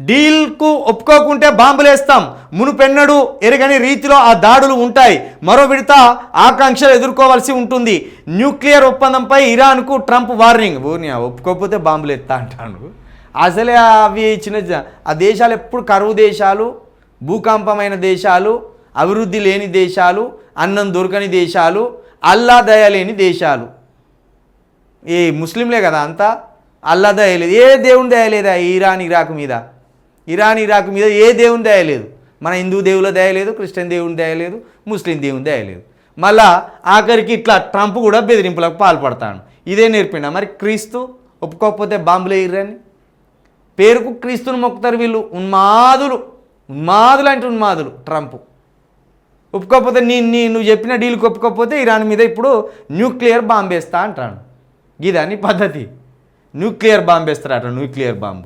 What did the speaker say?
డీల్కు ఒప్పుకోకుంటే బాంబులేస్తాం మునుపెన్నడు ఎరగని రీతిలో ఆ దాడులు ఉంటాయి. మరో విడత ఆకాంక్షలు ఎదుర్కోవాల్సి ఉంటుంది. న్యూక్లియర్ ఒప్పందంపై ఇరాన్కు ట్రంప్ వార్నింగ్. ఊరిని ఒప్పుకోకపోతే బాంబులు అంటాను అసలే అవి చిన్న ఆ దేశాలు ఎప్పుడు కరువు దేశాలు భూకంపమైన దేశాలు అభివృద్ధి లేని దేశాలు అన్నం దొరకని దేశాలు అల్లా దయ లేని దేశాలు. ఏ ముస్లింలే కదా అంతా? అల్లా దయ లేదు. ఏ దేవుని దయలేదా ఇరాన్ ఇరాక్ మీద. ఇరాన్ ఇరాక్ మీద ఏ దేవుని దయ లేదు? మన హిందూ దేవుల దయ లేదు క్రిస్టియన్ దేవుని దయ లేదు ముస్లిం దేవుని దయ లేదు. మళ్ళా ఆఖరికి ఇట్లా ట్రంప్ కూడా బెదిరింపులకు పాల్పడతాడు. ఇదే నేర్పిండా? మరి క్రీస్తు ఒప్పుకోకపోతే బాంబులే ఇర్రని? పేరుకు క్రీస్తుని మొక్కుతారు వీళ్ళు. ఉన్మాదులు. ఉన్మాదులు అంటే ఉన్మాదులు ట్రంప్. ఒప్పుకోకపోతే నీ నీ నువ్వు చెప్పిన డీల్కి ఒప్పుకోకపోతే ఇరాన్ మీద ఇప్పుడు న్యూక్లియర్ బాంబేస్తా అంటాను అంటాడు పద్ధతి? న్యూక్లియర్ బాంబేస్తారు వేస్తారట న్యూక్లియర్ బాంబు.